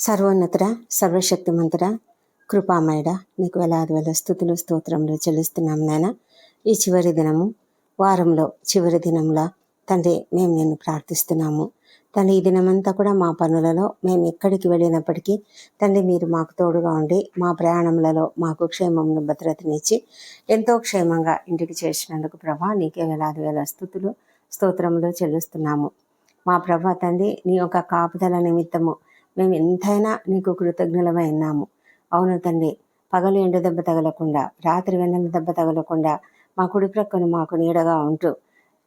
సర్వోన్నతుడ సర్వశక్తిమంతుడ కృపామయుడ నీకు వేలాది వేల స్థుతులు స్తోత్రంలో చెల్లిస్తున్నాం నాయన. ఈ చివరి దినము వారంలో చివరి దినంలో తండ్రి మేము నిన్ను ప్రార్థిస్తున్నాము. తండ్రి ఈ దినమంతా కూడా మా పనులలో మేము ఎక్కడికి వెళ్ళినప్పటికీ తండ్రి మీరు మాకు తోడుగా ఉండి మా ప్రయాణములలో మాకు క్షేమమును భద్రతనిచ్చి ఎంతో క్షేమంగా ఇంటికి చేర్చినందుకు ప్రభా నీకే వేలాది వేల స్థుతులు స్తోత్రములు చెల్లిస్తున్నాము. మా ప్రభా తండ్రి నీ యొక్క కాపుదల నిమిత్తము మేము ఎంతైనా నీకు కృతజ్ఞులమై ఉన్నాము అవును తండ్రి పగలు ఎండ దెబ్బ తగలకుండా రాత్రి వెన్నెల దెబ్బ తగలకుండా మా కుడి ప్రక్కను మాకు నీడగా ఉంటూ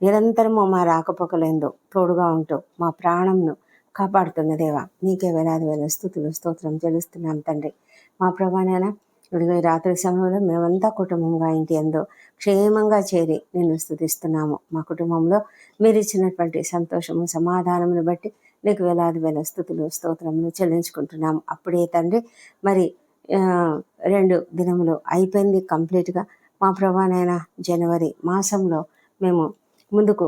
నిరంతరము మా రాకపోకలేందు తోడుగా ఉంటూ మా ప్రాణంను కాపాడుతున్న దేవా నీకే వేలాది వేల స్థుతులు స్తోత్రం చెల్లిస్తున్నాం తండ్రి. మా ప్రభానైనా ఇదిగో రాత్రి సమయంలో మేమంతా కుటుంబంగా ఇంటి ఎందు క్షేమంగా చేరి నిన్ను స్థుతిస్తున్నాము. మా కుటుంబంలో మీరు ఇచ్చినటువంటి సంతోషము సమాధానమును బట్టి నీకు వేలాది వేల స్థుతులు స్తోత్రములు చెల్లించుకుంటున్నాము. అప్పుడే తండ్రి మరి రెండు దినములు అయిపోయింది కంప్లీట్గా. మా ప్రభానైనా జనవరి మాసంలో మేము ముందుకు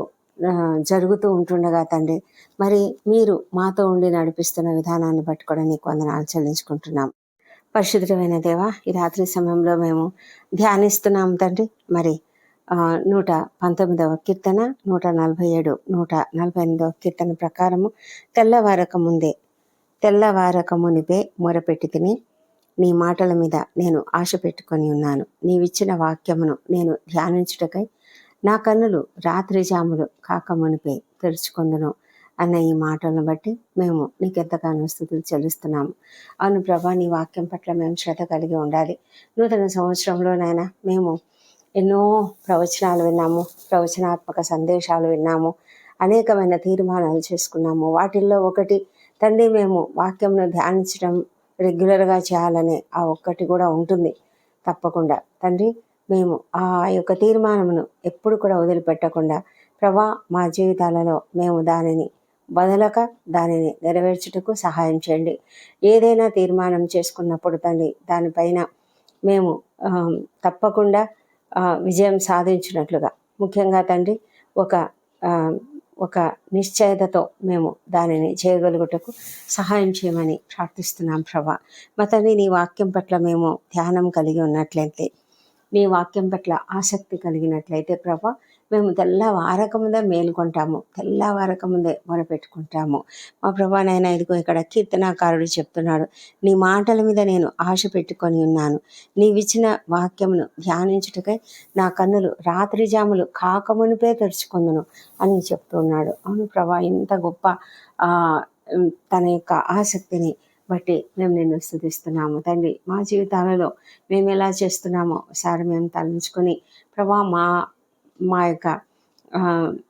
జరుగుతూ ఉంటుండగా తండ్రి మరి మీరు మాతో ఉండి నడిపిస్తున్న విధానాన్ని బట్టి కూడా నీకు వందనాలు చెల్లించుకుంటున్నాం పరిశుద్ధమైన దేవ ఈ రాత్రి సమయంలో మేము ధ్యానిస్తున్నాం తండ్రి. మరి నూట పంతొమ్మిదవ కీర్తన నూట నలభై ఏడు నూట నలభై ఎనిమిదవ కీర్తన ప్రకారము తెల్లవారక ముందే తెల్లవారక మునిపే మొరపెట్టి తిని నీ మాటల మీద నేను ఆశ పెట్టుకొని ఉన్నాను. నీవిచ్చిన వాక్యమును నేను ధ్యానించుటకై నా కన్నులు రాత్రి జాములు కాక మునిపే తెరుచుకుందును అన్న ఈ మాటలను బట్టి మేము నీకెంతగానో స్థుతులు చెల్లిస్తున్నాము. అవును ప్రభా నీ వాక్యం పట్ల మేము శ్రద్ధ కలిగి ఉండాలి. నూతన సంవత్సరంలోనైనా మేము ఎన్నో ప్రవచనాలు విన్నాము ప్రవచనాత్మక సందేశాలు విన్నాము అనేకమైన తీర్మానాలు చేసుకున్నాము. వాటిల్లో ఒకటి తండ్రి మేము వాక్యంను ధ్యానించడం రెగ్యులర్గా చేయాలనే ఆ ఒక్కటి కూడా ఉంటుంది తప్పకుండా. తండ్రి మేము ఆ యొక్క తీర్మానమును ఎప్పుడు కూడా వదిలిపెట్టకుండా ప్రభా మా జీవితాలలో మేము దానిని బదలక దానిని నెరవేర్చుటకు సహాయం చేయండి. ఏదైనా తీర్మానం చేసుకున్నప్పుడు తండ్రి దానిపైన మేము తప్పకుండా విజయం సాధించినట్లుగా. ముఖ్యంగా తండ్రి ఒక ఒక నిశ్చయతతో మేము దానిని చేయగలుగుటకు సహాయం చేయమని ప్రార్థిస్తున్నాం ప్రభా. మా తండ్రి నీ వాక్యం పట్ల మేము ధ్యానం కలిగి ఉన్నట్లయితే నీ వాక్యం పట్ల ఆసక్తి కలిగినట్లయితే ప్రభా మేము తెల్లవారక ముందే మేలుకుంటాము. తెల్లవారక ముందే మొరపెట్టుకుంటాము. మా ప్రభా నాయన ఇదిగో ఇక్కడ కీర్తనాకారుడు చెప్తున్నాడు. నీ మాటల మీద నేను ఆశ పెట్టుకొని ఉన్నాను. నీవిచ్చిన వాక్యమును ధ్యానించుటకై నా కన్నులు రాత్రి జాములు కాకమునిపే తెరుచుకుందును అని చెప్తున్నాడు. అవును ప్రభా ఇంత గొప్ప తన యొక్క ఆసక్తిని బట్టి మేము నిన్ను స్థుతిస్తున్నాము. తండ్రి మా జీవితాలలో మేము ఎలా చేస్తున్నామో ఒకసారి మేము తలంచుకొని ప్రభా మా మా యొక్క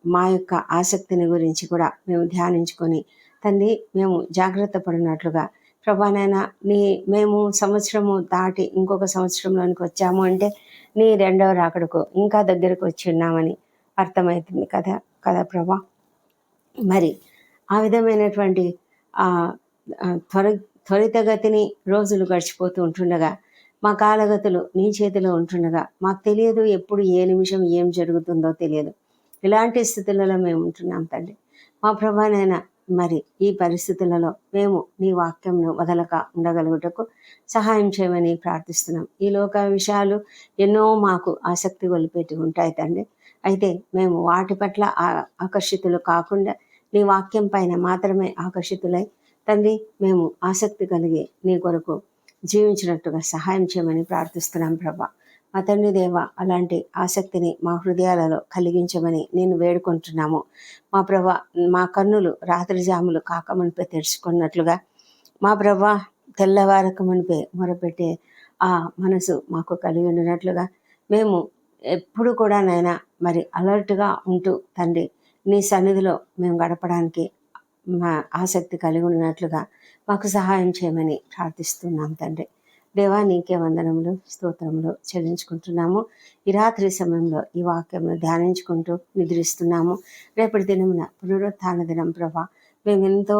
మా యొక్క ఆసక్తిని గురించి కూడా మేము ధ్యానించుకొని తండ్రి మేము జాగ్రత్త పడినట్లుగా ప్రభానైనా నీ మేము సంవత్సరము దాటి ఇంకొక సంవత్సరంలోనికి వచ్చాము అంటే నీ రెండవ రాకడకు ఇంకా దగ్గరకు వచ్చి ఉన్నామని అర్థమవుతుంది కదా కదా ప్రభా? మరి ఆ విధమైనటువంటి త్వర త్వరితగతిని రోజులు గడిచిపోతూ ఉంటుండగా మా కాలగతులు నీ చేతిలో ఉంటుండగా మాకు తెలియదు ఎప్పుడు ఏ నిమిషం ఏం జరుగుతుందో తెలియదు. ఇలాంటి స్థితులలో మేము ఉంటున్నాం తండ్రి. మా ప్రభానైనా మరి ఈ పరిస్థితులలో మేము నీ వాక్యంను వదలక ఉండగలుగుటకు సహాయం చేయమని ప్రార్థిస్తున్నాం. ఈ లోక విషయాలు ఎన్నో మాకు ఆసక్తి వలిపెట్టి ఉంటాయి తండ్రి. అయితే మేము వాటి పట్ల ఆ- ఆకర్షితులు కాకుండా నీ వాక్యం పైన మాత్రమే ఆకర్షితులై తండ్రి మేము ఆసక్తి కలిగి నీ కొరకు జీవించినట్టుగా సహాయం చేయమని ప్రార్థిస్తున్నాం ప్రభా. మా తండ్రి దేవ అలాంటి ఆసక్తిని మా హృదయాలలో కలిగించమని నేను వేడుకుంటున్నాము. మా ప్రభా మా కన్నులు రాత్రి జాములు కాకమునిపై తెరుచుకున్నట్లుగా మా ప్రభా తెల్లవారక మునిపే మొరపెట్టే ఆ మనసు మాకు కలిగి ఉండినట్లుగా మేము ఎప్పుడు కూడా నైనా మరి అలర్ట్గా ఉంటూ తండ్రి నీ సన్నిధిలో మేము గడపడానికి ఆసక్తి కలిగి ఉన్నట్లుగా మాకు సహాయం చేయమని ప్రార్థిస్తున్నాం తండ్రి. దేవా నీకే వందనములు స్తోత్రములు చెల్లించుకుంటున్నాము. ఈ రాత్రి సమయంలో ఈ వాక్యమును ధ్యానించుకుంటూ నిద్రిస్తున్నాము. రేపటి దినమున పునరుత్థాన దినం ప్రభా. మేము ఎంతో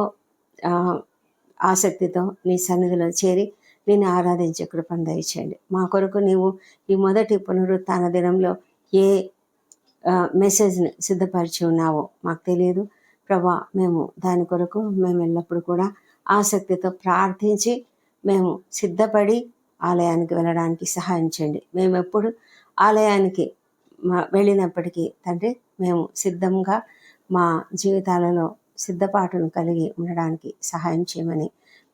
ఆసక్తితో నీ సన్నిధిలో చేరి నేను ఆరాధించే కృపను దయచేయండి. మా కొరకు నీవు ఈ మొదటి పునరుత్థాన దినంలో ఏ మెసేజ్ని సిద్ధపరిచి ఉన్నావో మాకు తెలియదు. ప్రభా మేము దాని కొరకు మేము ఎల్లప్పుడూ కూడా ఆసక్తితో ప్రార్థించి మేము సిద్ధపడి ఆలయానికి వెళ్ళడానికి సహాయం చేయండి. మేము ఎప్పుడు ఆలయానికి వెళ్ళినప్పటికీ తండ్రి మేము సిద్ధంగా మా జీవితాలలో సిద్ధపాటును కలిగి ఉండడానికి సహాయం చేయమని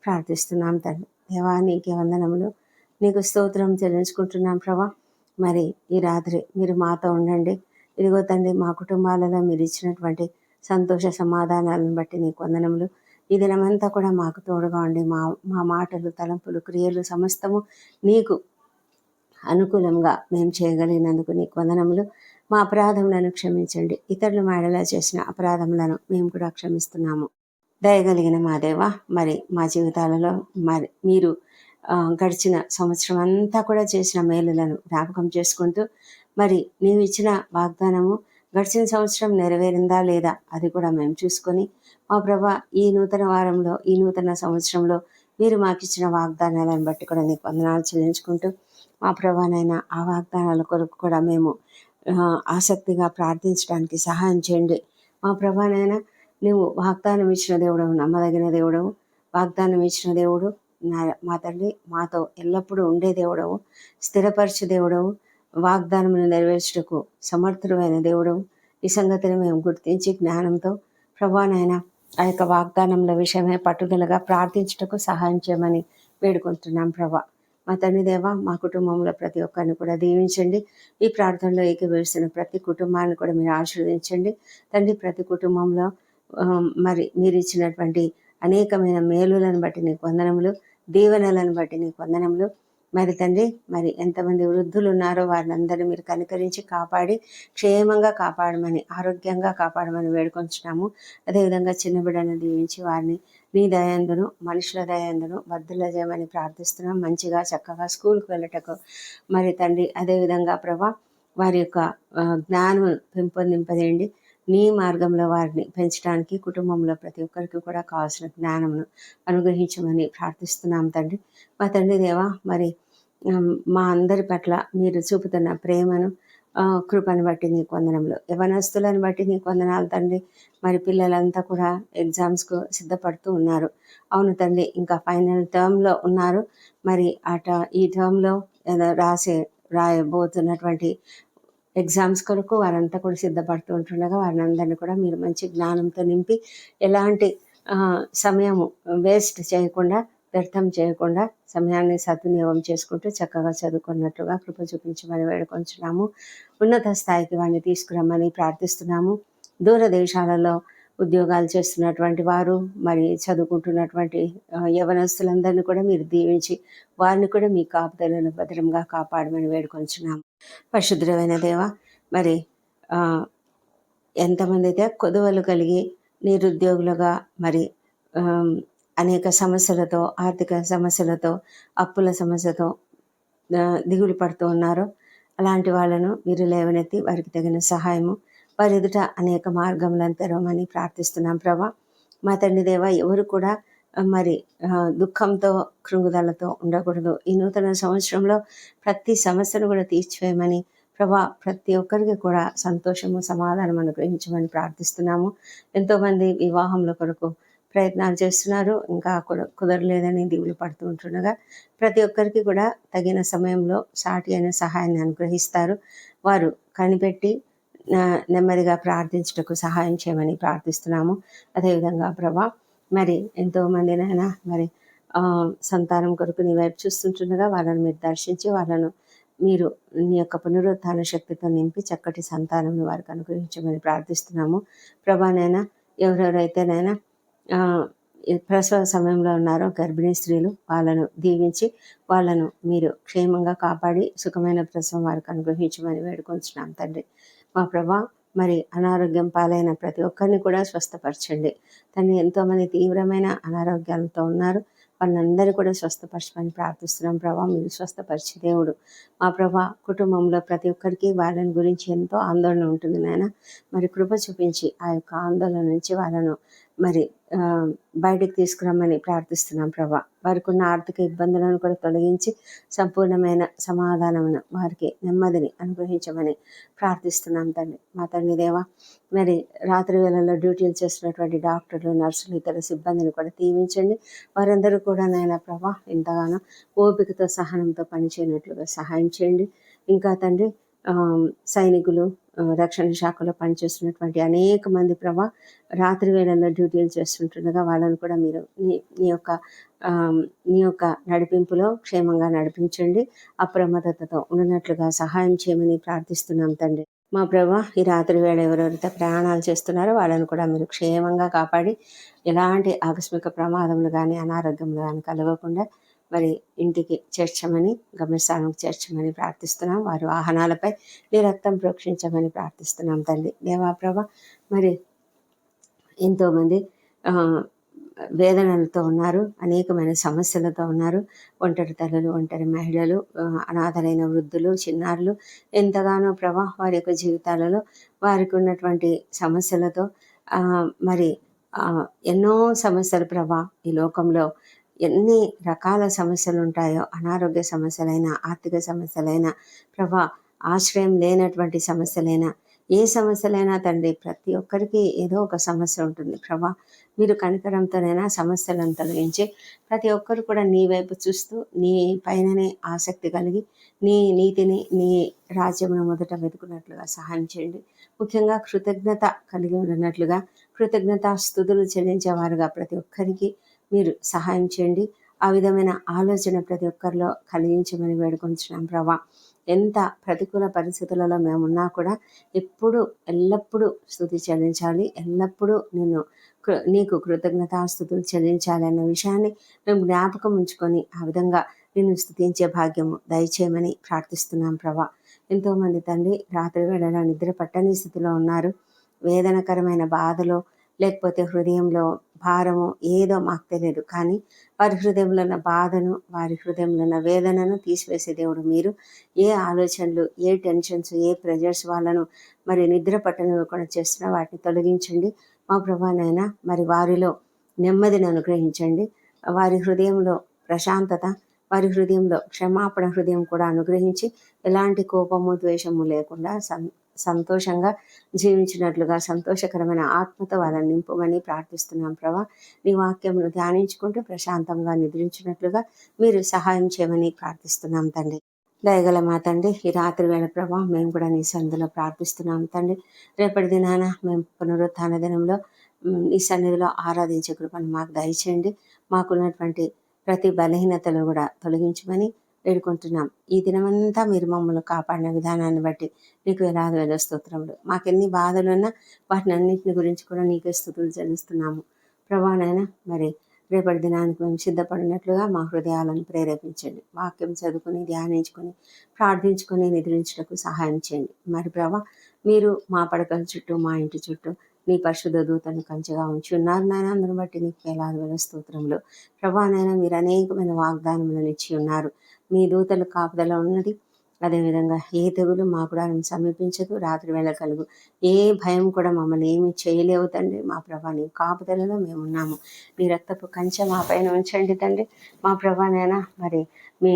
ప్రార్థిస్తున్నాం తండ్రి. దేవా నీకే వందనములు. నీకు స్తోత్రం చెల్లించుకుంటున్నాం ప్రభా. మరి ఈ రాత్రి మీరు మాతో ఉండండి. ఇదిగో తండ్రి మా కుటుంబాలలో మీరు ఇచ్చినటువంటి సంతోష సమాధానాలను బట్టి నీకు వందనములు. ఈ దినమంతా కూడా మాకు తోడుగా ఉండి మా మా మాటలు తలంపులు క్రియలు సమస్తము నీకు అనుకూలంగా మేము చేయగలిగినందుకు నీకు వందనములు. మా అపరాధములను క్షమించండి. ఇతరుల మాడలా చేసిన అపరాధములను మేము కూడా క్షమిస్తున్నాము. దయగలిగిన మా దేవ మరి మా జీవితాలలో మరి మీరు గడిచిన సంవత్సరం అంతా కూడా చేసిన మేలులను జ్ఞాపకం చేసుకుంటూ మరి నీవు ఇచ్చిన వాగ్దానము గడిచిన సంవత్సరం నెరవేరిందా లేదా అది కూడా మేము చూసుకొని మా ప్రభా ఈ నూతన వారంలో ఈ నూతన సంవత్సరంలో మీరు మాకు ఇచ్చిన వాగ్దానాలను బట్టి కూడా నీకు వందనాలు చెల్లించుకుంటూ మా ప్రభానైనా ఆ వాగ్దానాల కొరకు కూడా మేము ఆసక్తిగా ప్రార్థించడానికి సహాయం చేయండి. మా ప్రభానైనా నువ్వు వాగ్దానం ఇచ్చిన దేవుడవు నమ్మదగిన దేవుడవు. వాగ్దానం ఇచ్చిన దేవుడు నా- మా తల్లి మాతో ఎల్లప్పుడూ ఉండే దేవుడవు. స్థిరపరచు దేవుడవు. వాగ్దానమును నెరవేర్చుటకు సమర్థుడమైన దేవుడు. ఈ సంగతిని మేము గుర్తించి జ్ఞానంతో ప్రభానైనా ఆ యొక్క వాగ్దానముల విషయమే పట్టుదలగా ప్రార్థించుటకు సహాయం చేయమని వేడుకుంటున్నాం ప్రభా. మా తండ్రి దేవ మా కుటుంబంలో ప్రతి ఒక్కరిని కూడా దీవించండి. ఈ ప్రార్థనలో ఏకీభవిస్తున్న ప్రతి కుటుంబాన్ని కూడా మీరు ఆశీర్వదించండి. తండ్రి ప్రతి కుటుంబంలో మరి మీరు ఇచ్చినటువంటి అనేకమైన మేలులను బట్టి నీకు వందనములు దీవెనలను బట్టి నీకు వందనములు. మరి తండ్రి మరి ఎంతమంది వృద్ధులు ఉన్నారో వారిని మీరు కనికరించి కాపాడి క్షేమంగా కాపాడమని ఆరోగ్యంగా కాపాడమని వేడుకొంచున్నాము. అదేవిధంగా చిన్న బిడ్డను దీవించి వారిని నీ దయందును మనుషుల దయందును బద్దుల చేయమని ప్రార్థిస్తున్నాం. మంచిగా చక్కగా స్కూల్కి వెళ్ళటకు. మరి తండ్రి అదేవిధంగా ప్రభా వారి యొక్క జ్ఞానం పెంపొందింపజేయండి. నీ మార్గంలో వారిని పెంచడానికి కుటుంబంలో ప్రతి ఒక్కరికి కూడా కావాల్సిన జ్ఞానమును అనుగ్రహించమని ప్రార్థిస్తున్నాం తండ్రి. మా తండ్రి దేవా మరి మా అందరి పట్ల మీరు చూపుతున్న ప్రేమను కృపను బట్టి నీకు వందనములు. యవనస్తులను బట్టి నీకు వందనాలు తండ్రి. మరి పిల్లలంతా కూడా ఎగ్జామ్స్కు సిద్ధపడుతూ ఉన్నారు. అవును తండ్రి ఇంకా ఫైనల్ టర్మ్లో ఉన్నారు. మరి అట ఈ టర్మ్లో రాసే రాయబోతున్నటువంటి ఎగ్జామ్స్ కొరకు వారంతా కూడా సిద్ధపడుతూ ఉంటుండగా వారిని అందరినీ కూడా మీరు మంచి జ్ఞానంతో నింపి ఎలాంటి సమయము వేస్ట్ చేయకుండా వ్యర్థం చేయకుండా సమయాన్ని సద్వినియోగం చేసుకుంటూ చక్కగా చదువుకున్నట్టుగా కృప చూపించమని వేడుకొంచున్నాము. ఉన్నత స్థాయికి వారిని తీసుకురమ్మని ప్రార్థిస్తున్నాము. దూర దేశాలలో ఉద్యోగాలు చేస్తున్నటువంటి వారు మరి చదువుకుంటున్నటువంటి యవనస్తులందరినీ కూడా మీరు దీవించి వారిని కూడా మీ కాపుదలను భద్రంగా కాపాడమని వేడుకొంచున్నాము. పరిశుద్ధమైన దేవ మరి ఎంతమంది అయితే కొదువలు కలిగి నిరుద్యోగులుగా మరి అనేక సమస్యలతో ఆర్థిక సమస్యలతో అప్పుల సమస్యతో దిగులు పడుతూ ఉన్నారో అలాంటి వాళ్ళను మీరు లేవనెత్తి వారికి తగిన సహాయము వారి ఎదుట అనేక మార్గములను తెరవమని ప్రార్థిస్తున్నాం ప్రభా. మా తండ్రి దేవ ఎవరు కూడా మరి దుఃఖంతో కృంగుదలతో ఉండకూడదు. ఈ నూతన సంవత్సరంలో ప్రతి సమస్యను కూడా తీర్చివేయమని ప్రభా ప్రతి ఒక్కరికి కూడా సంతోషము సమాధానం అనుగ్రహించమని ప్రార్థిస్తున్నాము. ఎంతోమంది వివాహంలో కొరకు ప్రయత్నాలు చేస్తున్నారు. ఇంకా కుదరలేదని దిగులు పడుతూ ఉంటుండగా ప్రతి ఒక్కరికి కూడా తగిన సమయంలో సాటి అయిన సహాయాన్ని అనుగ్రహిస్తారు. వారు కనిపెట్టి నెమ్మదిగా ప్రార్థించుటకు సహాయం చేయమని ప్రార్థిస్తున్నాము. అదేవిధంగా ప్రభా మరి ఎంతో నాయన మరి సంతానం కొరకు నీ వైపు చూస్తుంటుండగా వాళ్ళని మీరు దర్శించి వాళ్ళను మీరు నీ యొక్క పునరుత్థాన శక్తితో నింపి చక్కటి సంతానం వారికి అనుగ్రహించమని ప్రార్థిస్తున్నాము. ప్రభానైనా ఎవరెవరైతేనైనా ప్రసవ సమయంలో ఉన్నారో గర్భిణీ స్త్రీలు వాళ్ళను దీవించి వాళ్ళను మీరు క్షేమంగా కాపాడి సుఖమైన ప్రసవం వారికి అనుగ్రహించమని వేడుకొంచున్నాం తండ్రి. మా ప్రభా మరి అనారోగ్యం పాలైన ప్రతి ఒక్కరిని కూడా స్వస్థపరచండి. తను ఎంతోమంది తీవ్రమైన అనారోగ్యాలతో ఉన్నారు. వాళ్ళందరూ కూడా స్వస్థపరచమని ప్రార్థిస్తున్నాం. ప్రభా మీరు స్వస్థపరిచే దేవుడు. మా ప్రభా కుటుంబంలో ప్రతి ఒక్కరికి వాళ్ళని గురించి ఎంతో ఆందోళన ఉంటుంది నాయన. మరి కృప చూపించి ఆ యొక్క ఆందోళన నుంచి వాళ్ళను మరి బయటకు బయటికి తీసుకురమ్మని ప్రార్థిస్తున్నాం ప్రభా. వారికి ఉన్న ఆర్థిక ఇబ్బందులను కూడా తొలగించి సంపూర్ణమైన సమాధానమును వారికి నెమ్మదిని అనుగ్రహించమని ప్రార్థిస్తున్నాం తండ్రి. మా తండ్రి దేవా మరి రాత్రి వేళల్లో డ్యూటీలు చేస్తున్నటువంటి డాక్టర్లు నర్సులు ఇతర సిబ్బందిని కూడా దీవించండి. వారందరూ కూడా నాయన ప్రభా ఎంతగానో ఓపికతో సహనంతో పనిచేయనట్లుగా సహాయం చేయండి. ఇంకా తండ్రి సైనికులు రక్షణ శాఖలో పనిచేస్తున్నటువంటి అనేక మంది ప్రభా రాత్రి వేళల్లో డ్యూటీలు చేస్తుంటుండగా వాళ్ళని కూడా మీరు నీ నీ యొక్క నీ యొక్క నడిపింపులో క్షేమంగా నడిపించండి. అప్రమత్తతతో ఉన్నట్లుగా సహాయం చేయమని ప్రార్థిస్తున్నాం తండ్రి. మా ప్రభా ఈ రాత్రి వేళ ఎవరెవరితో ప్రయాణాలు చేస్తున్నారో వాళ్ళని కూడా మీరు క్షేమంగా కాపాడి ఎలాంటి ఆకస్మిక ప్రమాదములు కానీ అనారోగ్యములు కానీ కలగకుండా మరి ఇంటికి చేర్చమని గమ్యస్థానం చేర్చమని ప్రార్థిస్తున్నాం. వారి వాహనాలపై నీ రక్తం ప్రోక్షించమని ప్రార్థిస్తున్నాం తల్లి. దేవాప్రభ మరి ఎంతోమంది వేదనలతో ఉన్నారు అనేకమైన సమస్యలతో ఉన్నారు. ఒంటరి తల్లులు ఒంటరి మహిళలు అనాథలైన వృద్ధులు చిన్నారులు ఎంతగానో ప్రభా వారి యొక్క జీవితాలలో వారికి ఉన్నటువంటి సమస్యలతో మరి ఎన్నో సమస్యలు ప్రభా ఈ లోకంలో ఎన్ని రకాల సమస్యలు ఉంటాయో అనారోగ్య సమస్యలైనా ఆర్థిక సమస్యలైనా ప్రభా ఆశ్రయం లేనటువంటి సమస్యలైనా ఏ సమస్యలైనా తండ్రి ప్రతి ఒక్కరికి ఏదో ఒక సమస్య ఉంటుంది. ప్రభా మీరు కనికరంతోనైనా సమస్యలను తొలగించి ప్రతి ఒక్కరు కూడా నీ వైపు చూస్తూ నీ పైననే ఆసక్తి కలిగి నీ నీతిని నీ రాజ్యమును మొదట వెతుకున్నట్లుగా సహాయం చేయండి. ముఖ్యంగా కృతజ్ఞత కలిగి ఉన్నట్లుగా కృతజ్ఞత స్థుతులు చెల్లించేవారుగా ప్రతి ఒక్కరికి. మీరు సహాయం చేయండి. ఆ విధమైన ఆలోచన ప్రతి ఒక్కరిలో కలిగించమని వేడుకొంచున్నాం ప్రభా. ఎంత ప్రతికూల పరిస్థితులలో మేమున్నా కూడా ఎప్పుడు ఎల్లప్పుడూ స్థుతి చెల్లించాలి. ఎల్లప్పుడూ నేను నీకు కృతజ్ఞతాస్థుతులు చెల్లించాలి అన్న విషయాన్ని మేము జ్ఞాపకం ఉంచుకొని ఆ విధంగా నిన్ను స్థుతించే భాగ్యము దయచేయమని ప్రార్థిస్తున్నాం ప్రభా. ఎంతోమంది తండ్రి రాత్రి వేళలా నిద్ర పట్టని స్థితిలో ఉన్నారు. వేదనకరమైన బాధలో లేకపోతే హృదయంలో భారము ఏదో మాకు తెలియదు. కానీ వారి హృదయంలో ఉన్న బాధను వారి హృదయంలో ఉన్న వేదనను తీసివేసే దేవుడు మీరు. ఏ ఆలోచనలు ఏ టెన్షన్స్ ఏ ప్రెజర్స్ వాళ్ళను మరి నిద్ర పట్టనివ్వకుండా చేస్తున్న వాటిని తొలగించండి. మా ప్రభానైనా మరి వారిలో నెమ్మదిని అనుగ్రహించండి. వారి హృదయంలో ప్రశాంతత వారి హృదయంలో క్షమాపణ హృదయం కూడా అనుగ్రహించి ఎలాంటి కోపము ద్వేషము లేకుండా సం సంతోషంగా జీవించినట్లుగా సంతోషకరమైన ఆత్మతో వాళ్ళని నింపమని ప్రార్థిస్తున్నాం ప్రభా. నీ వాక్యమును ధ్యానించుకుంటూ ప్రశాంతంగా నిద్రించినట్లుగా మీరు సహాయం చేయమని ప్రార్థిస్తున్నాం తండ్రి. దయగల మా తండ్రి ఈ రాత్రి వేళ ప్రభా మేము కూడా నీ సన్నిధిలో ప్రార్థిస్తున్నాం తండ్రి. రేపటి దినాన మేము పునరుత్థాన దినంలో ఈ నీ సన్నిధిలో ఆరాధించే కృపను మాకు దయచేయండి. మాకున్నటువంటి ప్రతి బలహీనతలు కూడా తొలగించమని వేడుకుంటున్నాం. ఈ దినమంతా మీరు మమ్మల్ని కాపాడిన విధానాన్ని బట్టి నీకు వేలాది వేల స్తోత్రములు. మాకెన్ని బాధలున్నా వాటిని అన్నింటిని గురించి కూడా నీకే స్థుతులు చెల్లిస్తున్నాము. ప్రభానైనా మరి రేపటి దినానికి మేము సిద్ధపడినట్లుగా మా హృదయాలను ప్రేరేపించండి. వాక్యం చదువుకొని ధ్యానించుకొని ప్రార్థించుకొని నిద్రించుటకు సహాయం చేయండి. మరి ప్రభా మీరు మా పడకల చుట్టూ మా ఇంటి చుట్టూ నీ పరిశుద్ధ దూతను కంచెగా ఉంచి ఉన్నారు నాయన. అందును బట్టి నీకు వేలాది వేల ప్రభా ప్రభానైనా మీరు అనేకమైన వాగ్దానములను ఇచ్చి ఉన్నారు. మీ దూతలు కాపుదల ఉన్నది. అదేవిధంగా ఏ తెగులు మా కూడా సమీపించదు రాత్రి వేళ కలుగు. ఏ భయం కూడా మమ్మల్ని ఏమి చేయలేవు తండ్రి. మా ప్రభా నీ కాపుదలలో మేము ఉన్నాము. రక్తపు కంచె మా పైన ఉంచండి తండ్రి. మా ప్రభానైనా మరి మీ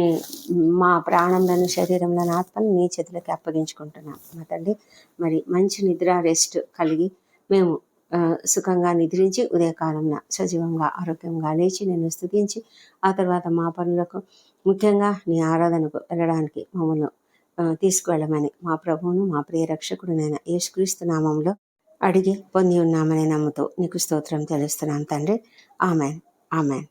మా ప్రాణంలోని శరీరంలోని ఆత్మను నీ చేతులకి అప్పగించుకుంటున్నాం. మా తండ్రి మరి మంచి నిద్ర రెస్ట్ కలిగి మేము సుఖంగా నిద్రించి ఉదయకాలంలో సజీవంగా ఆరోగ్యంగా లేచి నేను స్థుతించి ఆ తర్వాత మా పనులకు ముఖ్యంగా నీ ఆరాధనకు వెళ్ళడానికి మమ్మల్ని తీసుకువెళ్ళమని మా ప్రభువును మా ప్రియ రక్షకుడునైన యేసుక్రీస్తు నామంలో అడిగి పొంది ఉన్నామని నమ్ముతూ నీకు స్తోత్రం తెలుస్తున్నాను తండ్రి. ఆమెన్. ఆమెన్.